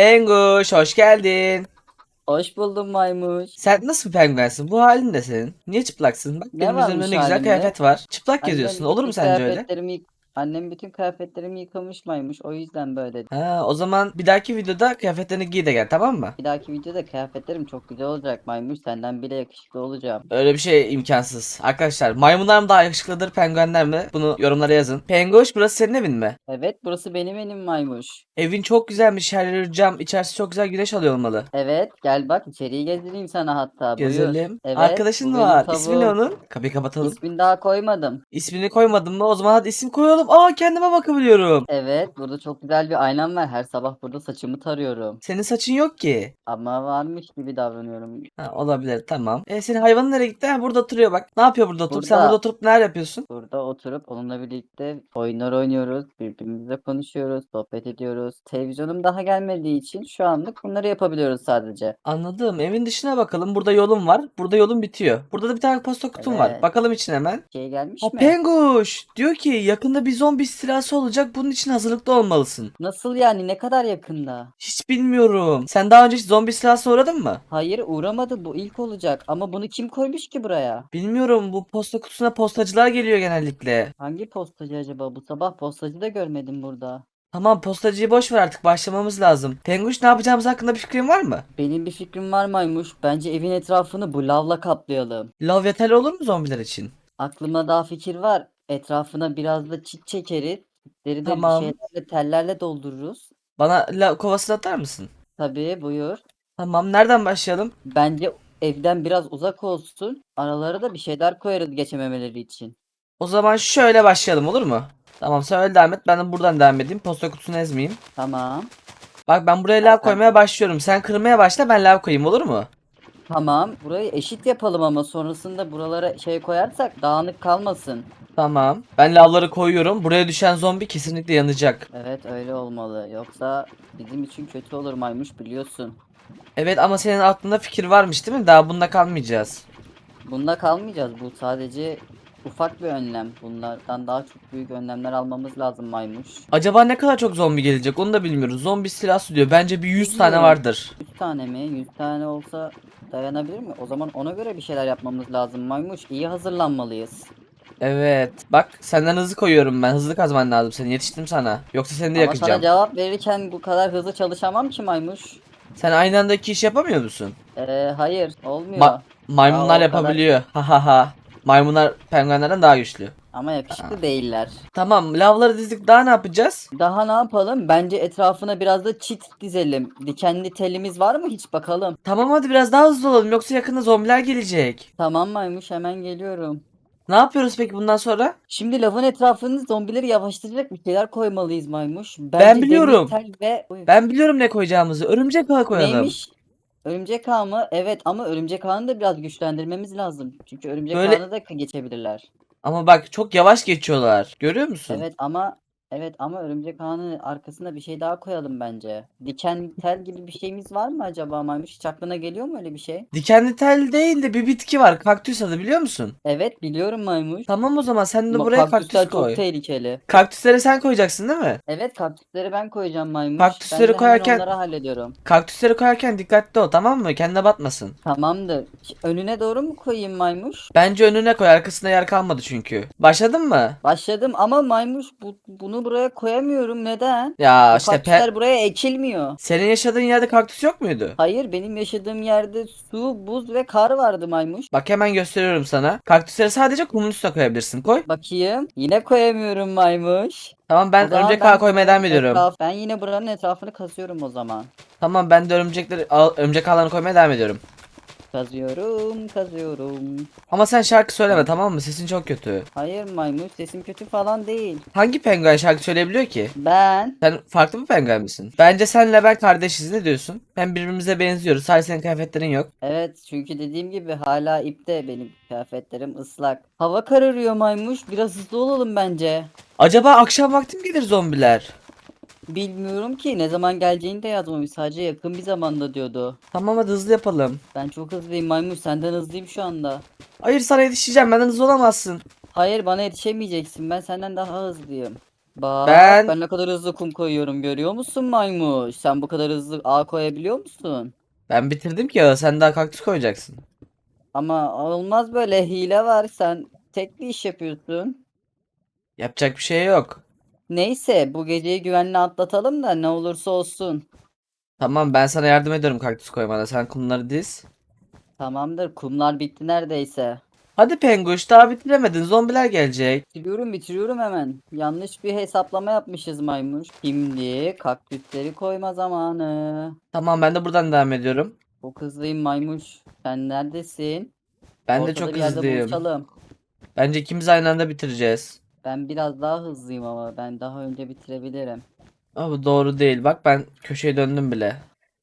Penguş hoş geldin. Hoş buldum maymuş. Sen nasıl bir penguensin? Bu halin de senin. Niye çıplaksın? Bak Ne benim varmış ne güzel halimde? kıyafet var. Çıplak Annem geziyorsun. Olur mu bütün sence öyle? kıyafetlerimi yık- Annem bütün kıyafetlerimi yıkamış maymuş. O yüzden böyle. Ha, o zaman bir dahaki videoda kıyafetlerini giy de gel tamam mı? Bir dahaki videoda kıyafetlerim çok güzel olacak maymuş. Senden bile yakışıklı olacağım. Öyle bir şey imkansız. Arkadaşlar maymunlar mı daha yakışıklıdır penguenler mi? Bunu yorumlara yazın. Penguş burası senin evin mi? Evet burası benim evim maymuş. Evin çok güzelmiş. Her yeri cam. içerisi çok güzel güneş alıyor olmalı. Evet gel bak içeriği gezdireyim sana hatta. Buyur. Gezelim. Evet, Arkadaşın bu mı benim var? İsmi ne tavuğum. onun? Kapıyı kapatalım. İsmini daha koymadım. İsmini koymadın mı? O zaman hadi isim koyalım. Aa kendime bakabiliyorum. Evet burada çok güzel bir aynam var. Her sabah burada saçımı tarıyorum. Senin saçın yok ki. Ama varmış gibi davranıyorum. Ha, olabilir tamam. E senin hayvanın nereye gitti? Ha, burada oturuyor bak. Ne yapıyor burada oturup? Sen Burada. burada oturup neler yapıyorsun? Burada oturup onunla birlikte oyunlar oynuyoruz, birbirimizle konuşuyoruz, sohbet ediyoruz. Televizyonum daha gelmediği için şu anlık bunları yapabiliyoruz sadece. Anladım. Evin dışına bakalım. Burada yolum var. Burada yolum bitiyor. Burada da bir tane posta kutum var. Evet. Bakalım içine hemen. Şey gelmiş Ha mi? Penguş diyor ki yakında bir zombi istilası olacak. Bunun için hazırlıklı olmalısın. Nasıl yani? Ne kadar yakında? Hiç bilmiyorum. Sen daha önce hiç zombi istilasına uğradın mı? Hayır uğramadı bu ilk olacak ama bunu kim koymuş ki buraya? Bilmiyorum. Bu posta kutusuna postacılar geliyor genellikle. Hangi postacı acaba? Bu sabah postacı da görmedim burada. Tamam postacıyı boş ver artık. Başlamamız lazım. Penguş ne yapacağımız hakkında bir fikrin var mı? Benim bir fikrim var maymuş. Bence evin etrafını bu lavla kaplayalım. Lav yeterli olur mu zombiler için? Aklıma daha fikir var. Etrafına biraz da çit çekeriz. Çitleri de bir Tamam. şeylerle tellerle doldururuz. Bana lav kovasını atar mısın? Tabii buyur. Tamam nereden başlayalım? Bence evden biraz uzak olsun. Aralara da bir şeyler koyarız geçememeleri için. O zaman şöyle başlayalım olur mu? Tamam sen öyle devam et. Ben de buradan devam edeyim. Posta kutusunu ezmeyeyim. Tamam. Bak ben buraya lav Zaten- koymaya başlıyorum. Sen kırmaya başla ben lav koyayım olur mu? Tamam. Burayı eşit yapalım ama sonrasında buralara şey koyarsak dağınık kalmasın. Tamam. Ben lavları koyuyorum. Buraya düşen zombi kesinlikle yanacak. Evet öyle olmalı. Yoksa bizim için kötü olur maymuş biliyorsun. Evet ama senin aklında fikir varmış değil mi? Daha bunda kalmayacağız. Bunda kalmayacağız. Bu sadece ufak bir önlem. Bunlardan daha çok büyük önlemler almamız lazım maymuş. Acaba ne kadar çok zombi gelecek onu da bilmiyoruz. Zombi istilası diyor. Bence bir 100 tane vardır. 100 tane mi? 100 tane olsa dayanabilir mi? O zaman ona göre bir şeyler yapmamız lazım maymuş. İyi hazırlanmalıyız. Evet. Bak senden hızlı koyuyorum ben. Hızlı kazman lazım senin. Yetiştim sana. Yoksa seni de Ama sana yakacağım. cevap verirken bu kadar hızlı çalışamam ki maymuş. Sen aynı anda iki iş yapamıyor musun? Ee, hayır olmuyor. Ma- maymunlar o kadar- yapabiliyor. Ha ha ha. Maymunlar penguenlerden daha güçlü. Ama yakışıklı değiller. Tamam lavları dizdik daha ne yapacağız? Daha ne yapalım? Bence etrafına biraz da çit dizelim. Dikenli telimiz var mı hiç bakalım. Tamam hadi biraz daha hızlı olalım yoksa yakında zombiler gelecek. Tamam maymuş hemen geliyorum. Ne yapıyoruz peki bundan sonra? Şimdi lavın etrafını zombileri yavaşlatacak bir şeyler koymalıyız maymuş. Bence demir biliyorum. tel ve Ben biliyorum ne koyacağımızı. Örümcek ağı koyalım. neymiş? Örümcek ağı mı? Evet ama örümcek ağını da biraz güçlendirmemiz lazım. Çünkü örümcek Böyle- ağını da geçebilirler. Ama bak çok yavaş geçiyorlar. Görüyor musun? Evet ama evet ama örümcek ağının arkasına bir şey daha koyalım bence. Diken tel gibi bir şeyimiz var mı acaba maymuş? Hiç aklına geliyor mu öyle bir şey? Dikenli tel değil de bir bitki var. Kaktüs adı biliyor musun? Evet biliyorum maymuş. Tamam o zaman sen de Ama buraya kaktüsler kaktüs koy. çok tehlikeli. Kaktüsleri sen koyacaksın değil mi? Evet kaktüsleri ben koyacağım maymuş. Kaktüsleri Ben de hemen koyarken- onları hallediyorum. Kaktüsleri koyarken dikkatli ol tamam mı? Kendine batmasın. Tamamdır. Ş- Önüne doğru mu koyayım maymuş? Bence önüne koy arkasında yer kalmadı çünkü. Başladın mı? Başladım ama maymuş bu, bunu buraya koyamıyorum. Neden? Ya Bu işte pe- kaktüsler buraya ekilmiyor. senin yaşadığın yerde kaktüs yok muydu? Hayır benim yaşadığım yerde su, buz ve kar vardı maymuş. Bak hemen gösteriyorum sana. Kaktüsleri sadece kumun üstüne koyabilirsin. Koy. Bakayım. Yine koyamıyorum maymuş. Tamam ben O zaman örümcek ağı koymaya devam ediyorum. etraf- ben yine buranın etrafını kazıyorum o zaman. Tamam ben de örümcekleri örümcek ağlarını koymaya devam ediyorum. Kazıyorum, kazıyorum. Ama sen şarkı söyleme tamam mı? Sesin çok kötü. Hayır maymuş sesim kötü falan değil. Hangi penguen şarkı söyleyebiliyor ki? Ben Sen farklı bir penguen misin? Bence senle ben kardeşiz ne diyorsun? Hem birbirimize benziyoruz. Sadece senin kıyafetlerin yok. Evet çünkü dediğim gibi hala ipte benim kıyafetlerim ıslak. Hava kararıyor maymuş biraz hızlı olalım bence. Acaba akşam vakti mi gelir zombiler? Bilmiyorum ki ne zaman geleceğini de yazmamış sadece yakın bir zamanda diyordu. Tamam hadi hızlı yapalım. Ben çok hızlıyım maymuş senden hızlıyım şu anda. Hayır sana yetişeceğim benden hızlı olamazsın. Hayır bana yetişemeyeceksin ben senden daha hızlıyım. Bak Ben- ben ne kadar hızlı kum koyuyorum görüyor musun maymuş? Sen bu kadar hızlı ağ koyabiliyor musun? Ben bitirdim ki ya sen daha kaktüs koyacaksın. Ama olmaz böyle hile var. Sen tek bir iş yapıyorsun. Yapacak bir şey yok. Neyse bu geceyi güvenle atlatalım da ne olursa olsun. Tamam ben sana yardım ediyorum kaktüs koymana. Sen kumları diz. Tamamdır kumlar bitti neredeyse. Hadi penguş daha bitiremedin. Zombiler gelecek. Bitiriyorum bitiriyorum hemen. Yanlış bir hesaplama yapmışız maymuş. Şimdi kaktüsleri koyma zamanı. Tamam ben de buradan devam ediyorum. Çok hızlıyım maymuş. Sen neredesin? Ben de Ortada çok bir yerde hızlıyım. buluşalım. Bence ikimiz aynı anda bitireceğiz. Ben biraz daha hızlıyım ama ben daha önce bitirebilirim. Bu doğru değil. Bak ben köşeye döndüm bile.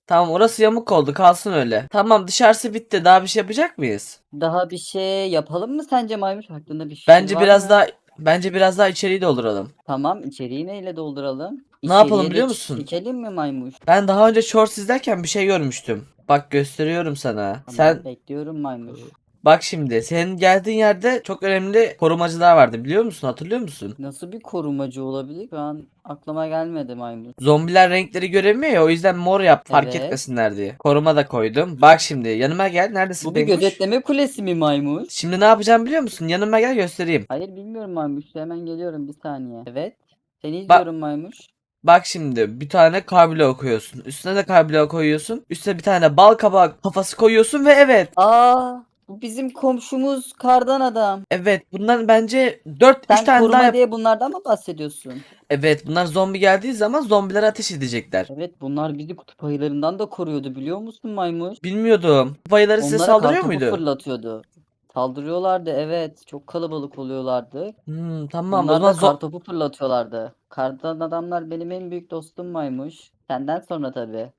Tamam orası yamuk oldu kalsın öyle. Tamam dışarısı bitti. Daha bir şey yapacak mıyız? Daha bir şey yapalım mı sence maymuş? Aklında bir şey Bence var biraz mı? daha bence biraz daha içeriği dolduralım. Tamam içeriği neyle dolduralım? Ne yapalım İçeriye biliyor musun? Çekelim mi maymuş? Ben daha önce shorts izlerken bir şey görmüştüm. Bak gösteriyorum sana. Tamam, Sen bekliyorum maymuş. Bak şimdi senin geldiğin yerde çok önemli korumacılar vardı biliyor musun? Hatırlıyor musun? Nasıl bir korumacı olabilir? Şu an aklıma gelmedi maymuş. Zombiler renkleri göremiyor ya o yüzden mor yap fark Evet. etmesinler diye. Koruma da koydum. Bak şimdi yanıma gel. Neredesin Bu bir Penguş? gözetleme kulesi mi maymuş? Şimdi ne yapacağım biliyor musun? Yanıma gel göstereyim. Hayır bilmiyorum maymuş. Hemen geliyorum bir saniye. Evet. Seni izliyorum maymuş. Bak şimdi bir tane karbilo koyuyorsun. Üstüne de karbilo koyuyorsun. Üstüne bir tane bal kabağı kafası koyuyorsun ve evet. Aa, bizim komşumuz kardan adam. Evet bundan bence 4 3 Sen tane koruma daha yap. diye bunlardan mı bahsediyorsun? Evet bunlar zombi geldiği zaman zombilere ateş edecekler. Evet bunlar bizi kutup ayılarından da koruyordu biliyor musun maymuş? Bilmiyordum. Bayıları size Onlara saldırıyor kartopu muydu? fırlatıyordu. Saldırıyorlardı evet. Çok kalabalık oluyorlardı. Hmm, tamam o Bunlar zaman da zo- kartopu fırlatıyorlardı. Kardan adamlar benim en büyük dostum maymuş. Senden sonra tabii.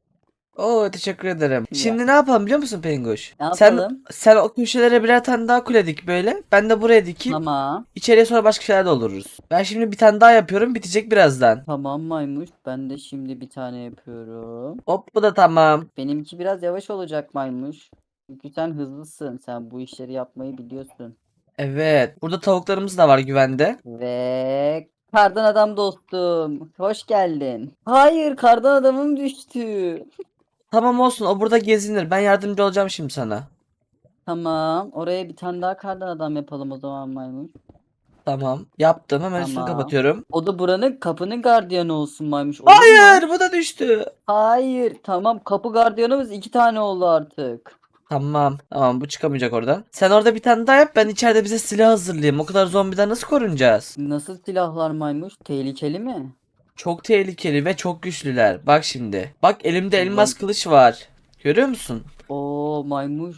Oo teşekkür ederim. Ya. Şimdi ne yapalım biliyor musun Penguş? Ne Sen yapalım? sen o köşelere birer tane daha kule dik böyle. Ben de buraya dikeyim. Tamam. İçeriye sonra başka şeyler doldururuz. Ben şimdi bir tane daha yapıyorum. Bitecek birazdan. Tamam maymuş. Ben de şimdi bir tane yapıyorum. Hop bu da tamam. Benimki biraz yavaş olacak maymuş. Çünkü sen hızlısın. Sen bu işleri yapmayı biliyorsun. Evet. Burada tavuklarımız da var güvende. Ve kardan adam dostum. Hoş geldin. Hayır kardan adamım düştü. Tamam olsun o burada gezinir. Ben yardımcı olacağım şimdi sana. Tamam. Oraya bir tane daha kardan adam yapalım o zaman maymuş. Tamam. Yaptım. Hemen üstünü Tamam. kapatıyorum. O da buranın kapının gardiyanı olsun maymuş. Olur mu? Hayır bu da düştü. Hayır. Tamam kapı gardiyanımız iki tane oldu artık. Tamam. Tamam bu çıkamayacak oradan. Sen orada bir tane daha yap. Ben içeride bize silah hazırlayayım. O kadar zombiden nasıl korunacağız? Nasıl silahlar maymuş? Tehlikeli mi? Çok tehlikeli ve çok güçlüler. Bak şimdi. Bak elimde elmas kılıç var. Görüyor musun? Oo maymuş.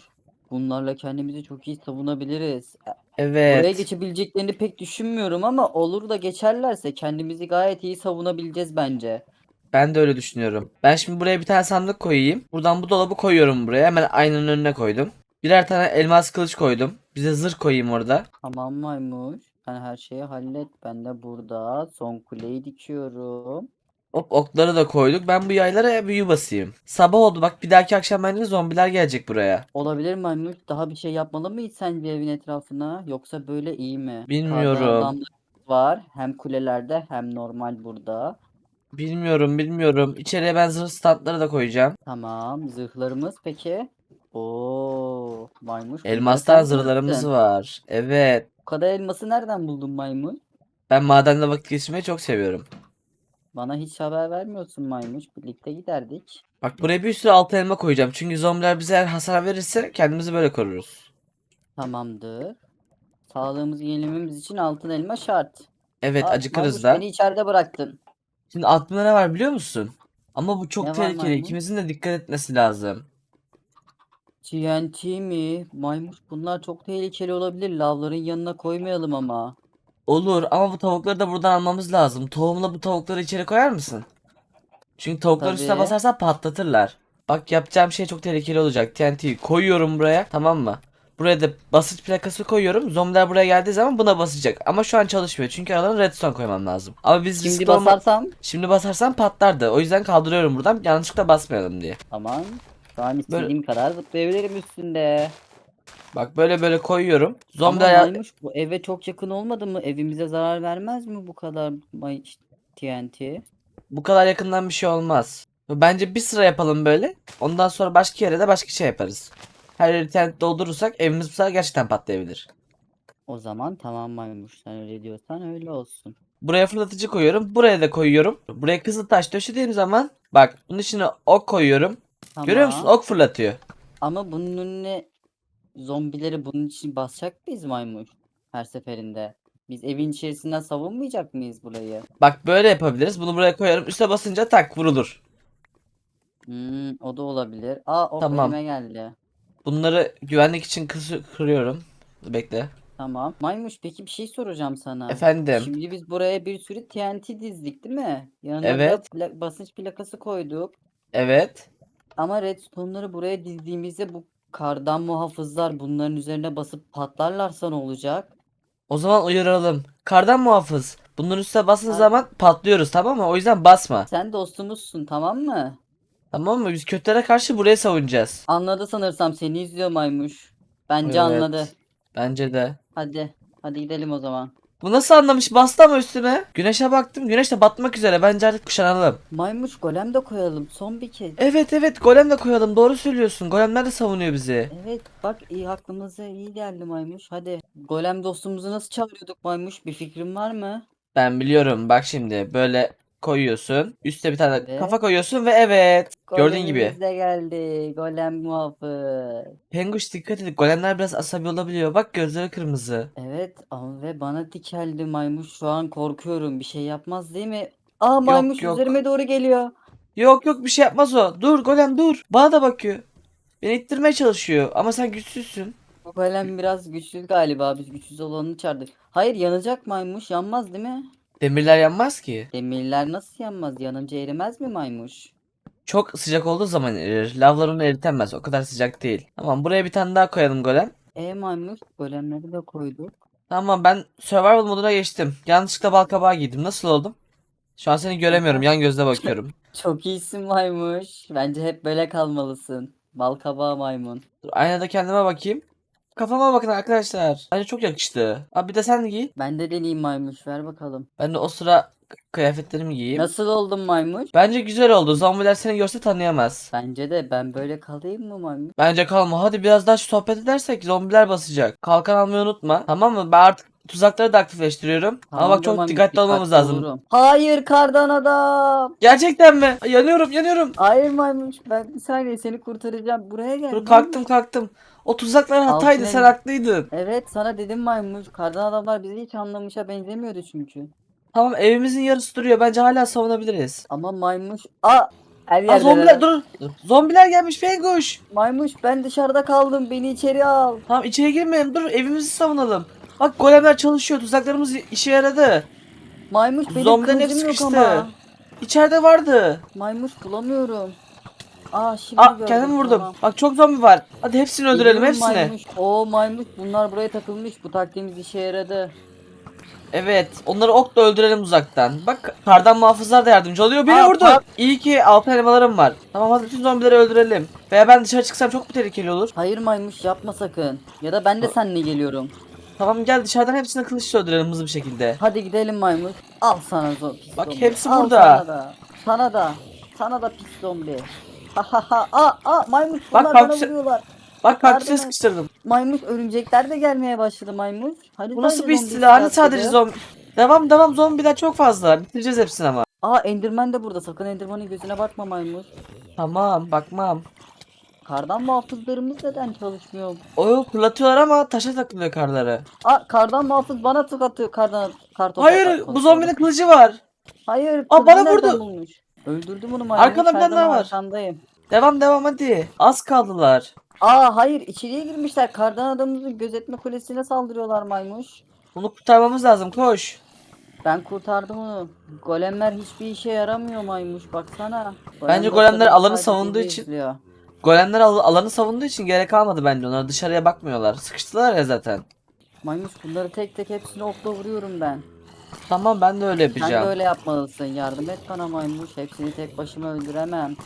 Bunlarla kendimizi çok iyi savunabiliriz. E, Oraya Evet. geçebileceklerini pek düşünmüyorum ama olur da geçerlerse kendimizi gayet iyi savunabileceğiz bence. Ben de öyle düşünüyorum. Ben şimdi buraya bir tane sandık koyayım. Buradan bu dolabı koyuyorum buraya. Hemen aynanın önüne koydum. Birer tane elmas kılıç koydum. Bize zırh koyayım orada. Tamam maymuş. Sen her şeyi hallet. Ben de burada son kuleyi dikiyorum. Hop okları da koyduk. Ben bu yaylara büyü basayım. Sabah oldu bak bir dahaki akşam bence zombiler gelecek buraya. Olabilir maymuş. Daha bir şey yapmalı mıyız sence evin etrafına? Yoksa böyle iyi mi? Kardan Bilmiyorum. adamlarımız var. Hem kulelerde hem normal burada. Bilmiyorum bilmiyorum. İçeriye ben zırh standları da koyacağım. Tamam. Zırhlarımız peki? Oo, maymuş. Elmastan zırhlarımız var. Evet. Bu kadar elması nereden buldun maymuş? Ben madende vakit geçirmeyi çok seviyorum. Bana hiç haber vermiyorsun maymuş. Birlikte giderdik. Bak buraya bir sürü altın elma koyacağım. Çünkü zombiler bize eğer hasar verirse kendimizi böyle koruruz. Tamamdır. Sağlığımızı yenilememiz için altın elma şart. Evet Aa, acıkırız maymuş da. beni içeride bıraktın. Şimdi aklımda ne var biliyor musun? Ama bu çok Ne var tehlikeli. maymun? İkimizin de dikkat etmesi lazım. TNT mi? Maymuş bunlar çok tehlikeli olabilir. Lavların yanına koymayalım ama. Olur ama bu tavukları da buradan almamız lazım. Tohumla bu tavukları içeri koyar mısın? Çünkü tavukların üstüne Tabii. basarsan patlatırlar. Bak yapacağım şey çok tehlikeli olacak. TNT'yi koyuyorum buraya tamam mı? Buraya da basınç plakası koyuyorum. Zombiler buraya geldiği zaman buna basacak. Ama şu an çalışmıyor. Çünkü aralarına redstone koymam lazım. Ama biz Şimdi riskli olma- basarsam Şimdi basarsam patlardı. O yüzden kaldırıyorum buradan. Yanlışlıkla basmayalım diye. aman. Böyle- istediğim kadar zıplayabilirim üstünde. Bak böyle böyle koyuyorum. Ama ya- maymuş bu eve çok yakın olmadı mı? Evimize zarar vermez mi bu kadar may TNT. Bu kadar yakından bir şey olmaz. Bence bir sıra yapalım böyle. Ondan sonra başka yere de başka şey yaparız. Her yeri TNT doldurursak evimiz bu sefer gerçekten patlayabilir. O zaman tamam maymuş sen öyle diyorsan öyle olsun. Buraya fırlatıcı koyuyorum. Buraya da koyuyorum. Buraya kızıl taş döşediğim zaman bak bunun içine ok koyuyorum. Görüyor musun? Tamam. Ok fırlatıyor. Ama bunun önüne zombileri bunun için basacak mıyız maymuş her seferinde? Biz evin içerisinden savunmayacak mıyız burayı? Bak böyle yapabiliriz. Bunu buraya koyarım. Üste basınca tak vurulur. Hmm, o da olabilir. Aa ok Tamam. önüme geldi. Bunları güvenlik için kısı- kırıyorum. Bekle. Tamam. Maymuş peki bir şey soracağım sana. Efendim. Şimdi biz buraya bir sürü TNT dizdik değil mi? Yanına da Evet. pla- basınç plakası koyduk. Evet. Ama redstone'ları buraya dizdiğimizde bu kardan muhafızlar bunların üzerine basıp patlarlarsa ne olacak? O zaman uyaralım. Kardan muhafız. Bunların üstüne bastığın Kar- zaman patlıyoruz tamam mı? O yüzden basma. Sen dostumuzsun tamam mı? Tamam mı? Biz kötülere karşı buraya savunacağız. Anladı sanırsam seni izliyor maymuş. Bence Evet. anladı. Bence de. Hadi. Hadi gidelim o zaman. Bu nasıl anlamış? Bastı ama üstüne. Güneşe baktım. Güneş de batmak üzere. Bence artık kuşanalım. Maymuş golem de koyalım son bir kez. Evet evet golem de koyalım. Doğru söylüyorsun. Golemler de savunuyor bizi. Evet bak iyi aklımıza iyi geldi maymuş. Hadi. Golem dostumuzu nasıl çağırıyorduk maymuş? Bir fikrin var mı? Ben biliyorum. Bak şimdi böyle koyuyorsun. Üste bir tane Evet. kafa koyuyorsun ve evet. Gördüğün gibi. Golemimiz de geldi. Golem muhafız. Penguş dikkat edin. Golemler biraz asabi olabiliyor. Bak gözleri kırmızı. Evet ama ve bana dikeldi maymuş. Şu an korkuyorum. Bir şey yapmaz değil mi? Aa maymuş yok. üzerime doğru geliyor. Yok yok bir şey yapmaz o. Dur golem dur. Bana da bakıyor. Beni ittirmeye çalışıyor. Ama sen güçsüzsün. Bu golem biraz güçsüz galiba. Biz güçsüz olanını çağırdık. Hayır yanacak maymuş. Yanmaz değil mi? Demirler yanmaz ki. Demirler nasıl yanmaz? Yanınca erimez mi maymuş? Çok sıcak olduğu zaman erir. Lavlar onu eritemez. O kadar sıcak değil. Tamam buraya bir tane daha koyalım golem. E maymuş golemleri de koyduk. Tamam ben survival moduna geçtim. Yanlışlıkla bal kabağı giydim. Nasıl oldum? Şu an seni göremiyorum. Yan gözle bakıyorum. Çok iyisin maymuş. Bence hep böyle kalmalısın. Bal kabağı maymun. Dur, aynada kendime bakayım. Kafama bakın arkadaşlar. Bence çok yakıştı. Abi bir de sen giy. Ben de deneyeyim maymuş. Ver bakalım. Ben de o sıra kıyafetlerimi giyeyim. Nasıl oldun maymuş? Bence güzel oldu. Zombiler seni görse tanıyamaz. Bence de ben böyle kalayım mı maymuş? Bence kalma. Hadi biraz daha sohbet edersek zombiler basacak. Kalkan almayı unutma. Tamam mı? Ben artık tuzakları da aktifleştiriyorum. Ama bak çok dikkatli olmamız lazım. Hayır kardan adam. Gerçekten mi? Ay, Yanıyorum, yanıyorum. Hayır maymuş. Ben bir saniye seni kurtaracağım. Buraya gel. Dur kalktım, kalktım. O tuzaklar hataydı. Altın Sen elma. haklıydın. Evet sana dedim maymuş. Kardan adamlar bizi hiç anlamışa benzemiyordu çünkü. Tamam, evimizin yarısı duruyor. Bence hala savunabiliriz. Ama maymuş. Aa! Her Aa, yerde. zombiler dur. dur. Zombiler gelmiş Fenguş. Maymuş ben dışarıda kaldım. Beni içeri al. Tamam içeri girmeyelim. Dur evimizi savunalım. Bak golemler çalışıyor. Tuzaklarımız işe yaradı. Maymuş benim Zombiden hep kılıcım yok sıkıştı. ama. İçeride vardı. Maymuş bulamıyorum. Aa şimdi Aa gördüm. kendimi vurdum. Tamam. Bak çok zombi var. Hadi hepsini öldürelim Geliyorum hepsini. Maymuş. Oo maymuş bunlar buraya takılmış. Bu taktiğimiz işe yaradı. Evet onları okla öldürelim uzaktan. Bak kardan muhafızlar da yardımcı oluyor. Beni Aa, vurdu. bak. İyi ki altın elmalarım var. Tamam hadi bütün zombileri öldürelim. Veya ben dışarı çıksam çok mu tehlikeli olur? Hayır maymuş yapma sakın. Ya da ben de seninle geliyorum. Tamam gel dışarıdan hepsini kılıçla öldürelim hızlı bir şekilde. Hadi gidelim maymuş. Al sana zo pis Bak, zombi. hepsi Al burada. Sana da. Sana da. Sana da pis zombi. Ha ha ha. Aa, aa maymuş Bak, bunlar bana kaktüse- vuruyorlar. Bak kaktüse et. sıkıştırdım. Maymuş örümcekler de gelmeye başladı maymuş. Hani Bu nasıl sadece bir zombi istila? Hani sadece zombi. Devam devam zombiler çok fazla. Bitireceğiz hepsini ama. Aa Enderman de burada. Sakın Enderman'ın gözüne bakma maymuş. Tamam bakmam. Kardan muhafızlarımız neden çalışmıyor? O fırlatıyorlar ama taşa takılıyor karları. Aa kardan muhafız bana tık atıyor. Kardan kartopu. Hayır bu zombinin kılıcı var. Hayır. Aa, bana nereden vurdu. bulmuş? Öldürdüm onu maymuş. Arkada bir tane daha var. arkandayım. Devam devam hadi. Az kaldılar. Aa hayır içeriye girmişler. Kardan adamımızın gözetme kulesine saldırıyorlar maymuş. Bunu kurtarmamız lazım koş. Ben kurtardım onu. Golemler hiçbir işe yaramıyor maymuş baksana. Bence Golem golemler alanı savunduğu için- izliyor. Golemler al- alanı savunduğu için gerek kalmadı bence onlar. Dışarıya bakmıyorlar. Sıkıştılar ya zaten. Maymuş bunları tek tek hepsini okla vuruyorum ben. Tamam ben de öyle Sen de yapacağım. öyle yapmalısın. Yardım et bana maymuş. Hepsini tek başıma öldüremem.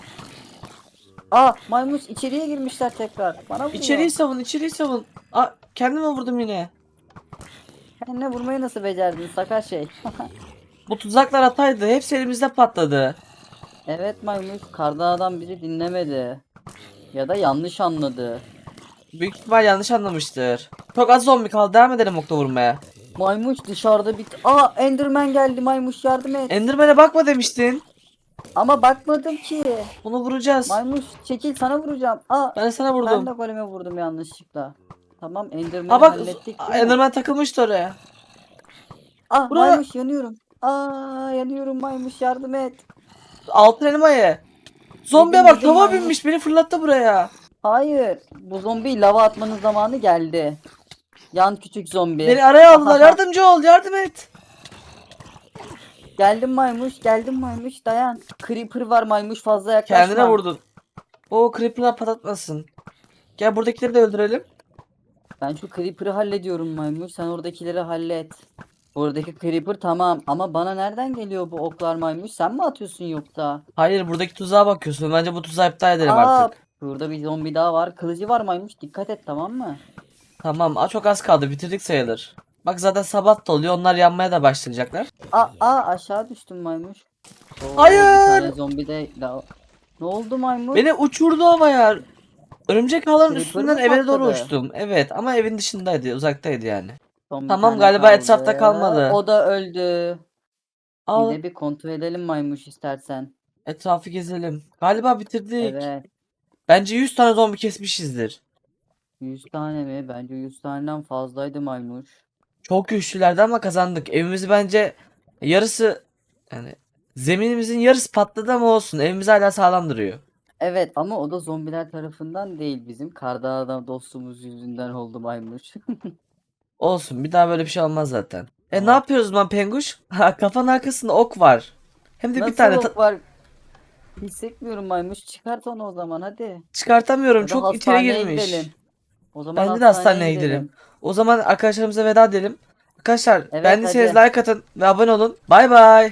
Aa maymuş içeriye girmişler tekrar. Bana vuruyor. İçeriği savun, içeriği savun. Aa kendime vurdum yine. Kendine vurmayı nasıl becerdin sakar şey. Bu tuzaklar hataydı. Hepsi elimizde patladı. Evet maymuş kardan adam bizi dinlemedi. Ya da yanlış anladı. Büyük ihtimal yanlış anlamıştır. Çok az zombi kaldı. Devam edelim okla vurmaya. Maymuş dışarıda bir... Aa Enderman geldi maymuş yardım et. Enderman'e bakma demiştin. Ama bakmadım ki. Bunu vuracağız. Maymuş çekil sana vuracağım. Aa Ben de sana ben vurdum. de goleme vurdum yanlışlıkla. Tamam Enderman'ı Aa bak hallettik? Enderman takılmıştı oraya. Ah Buraya- maymuş yanıyorum. Aa yanıyorum maymuş yardım et. Altın elmayı. Zombiye bak ben. binmiş beni fırlattı buraya. Hayır. Bu zombiyi lava atmanın zamanı geldi. Yan küçük zombi. Beni araya aldılar yardımcı ol yardım et. Geldim maymuş, geldim maymuş dayan. Creeper var maymuş fazla yaklaşma. Kendine vurdun. O creeper'lar patlatmasın. Gel buradakileri de öldürelim. Ben şu Creeper'ı hallediyorum maymuş. Sen oradakileri hallet. Buradaki Creeper tamam ama bana nereden geliyor bu oklar maymuş? Sen mi atıyorsun yoksa? Hayır buradaki tuzağa bakıyorsun. Bence bu tuzağı iptal edelim Aa, artık. Burada bir zombi daha var. Kılıcı var maymuş. Dikkat et tamam mı? Tamam aa, çok az kaldı bitirdik sayılır. Bak zaten sabah da oluyor onlar yanmaya da başlayacaklar. Aa, aa aşağı düştüm maymuş. Oo, Hayır! Bir tane zombi de la- Ne oldu maymuş? Beni uçurdu havaya. Örümcek ağların Creeper üstünden mı eve doğru patladı? uçtum. Evet ama evin dışındaydı uzaktaydı yani. Son bir Tamam, tane galiba etrafta kalmadı. O da öldü. Al Yine bir kontrol edelim maymuş istersen. etrafı gezelim. Galiba bitirdik. Evet. Bence 100 tane zombi kesmişizdir. 100 tane mi? Bence 100 taneden fazlaydı maymuş. Çok güçlülerdi ama kazandık. Evimizi bence yarısı yani zeminimizin yarısı patladı ama olsun. Evimiz hala sağlam duruyor. Evet ama o da zombiler tarafından değil bizim karda adam dostumuz yüzünden oldu maymuş. Olsun bir daha böyle bir şey olmaz zaten. E ne yapıyoruz lan penguş? Ha kafanın arkasında ok var. Hem de bir Nasıl tane ok ta- var? Hissetmiyorum maymuş. Çıkart onu o zaman hadi. çıkartamıyorum. Ya da Çok içeri hastaneye girmiş. gidelim. O zaman Bence de hastaneye gidelim. O zaman arkadaşlarımıza veda edelim. Arkadaşlar Evet, beğendiyseniz hadi. like atın ve abone olun. Bay bay.